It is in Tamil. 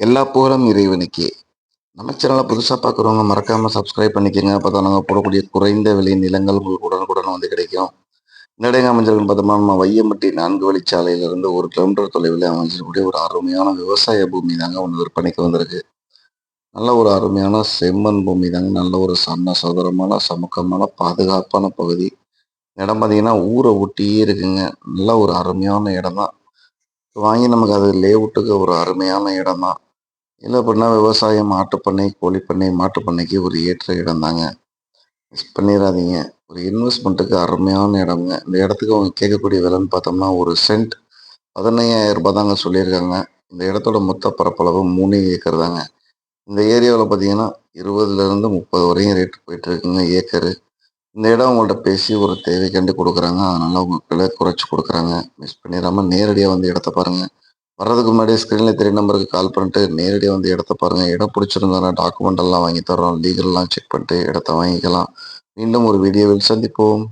எல்லா புகழும் இறைவனுக்கே. நம்ம சேனலை புதுசாக பார்க்குறவங்க மறக்காமல் சப்ஸ்கிரைப் பண்ணிக்கோங்க. அப்போ தான் நாங்கள் போடக்கூடிய குறைந்த விலை நிலங்கள் உங்களுக்கு உடனுக்குடன் வந்து கிடைக்கும். இந்த அமைஞ்சிருக்குன்னு பார்த்தோம்னா நம்ம வையம்பட்டி நான்கு வழிச்சாலையிலிருந்து ஒரு கிலோமீட்டர் தொலைவில் அமைஞ்சிருக்கக்கூடிய ஒரு அருமையான விவசாய பூமி தாங்க ஒன்று விற்பனைக்கு வந்திருக்கு. நல்ல ஒரு அருமையான செம்மண் பூமி தாங்க. நல்ல ஒரு சன்ன சதுரமான சமுக்கமான பாதுகாப்பான பகுதி. இடம் பார்த்தீங்கன்னா ஊரை ஒட்டியே இருக்குங்க. நல்ல ஒரு அருமையான இடம் தான் வாங்கி நமக்கு அது லேவுட்டுக்கு ஒரு அருமையான இடம் தான் இல்லை அப்படின்னா விவசாயம் மாட்டுப்பண்ணை கோழிப்பண்ணை மாட்டுப்பண்ணைக்கு ஒரு ஏற்ற இடம் தாங்க. மிஸ் பண்ணிடாதீங்க ஒரு இன்வெஸ்ட்மெண்ட்டுக்கு அருமையான இடம்ங்க. இந்த இடத்துக்கு அவங்க கேட்கக்கூடிய விலைன்னு பார்த்தோம்னா ஒரு சென்ட் பதினையாயிரம் ரூபாய் தாங்க சொல்லியிருக்காங்க. இந்த இடத்தோட மொத்த பரப்பளவு மூணு ஏக்கர் தாங்க. இந்த ஏரியாவில் பார்த்தீங்கன்னா இருபதுலேருந்து முப்பது வரையும் ரேட் போயிட்டு இருக்குங்க ஏக்கரு. இந்த இடம் உங்கள்கிட்ட பேசி ஒரு தேவை கண்டு கொடுக்குறாங்க. அதனால் அவங்க விலை குறைச்சி கொடுக்குறாங்க. மிஸ் பண்ணிடாமல் நேரடியாக வந்து இடத்த பாருங்கள் வர்றதுக்கு முன்னாடி ஸ்க்ரீனில் தெரிய நம்பருக்கு கால் பண்ணிட்டு நேரடியாக வந்து இடத்த பாருங்கள் இடம் பிடிச்சிருந்தாலும் டாக்குமெண்ட் எல்லாம் வாங்கி தரோம் லீகல்லாம் செக் பண்ணிட்டு இடத்த வாங்கிக்கலாம். மீண்டும் ஒரு வீடியோவில் சந்திப்போம்.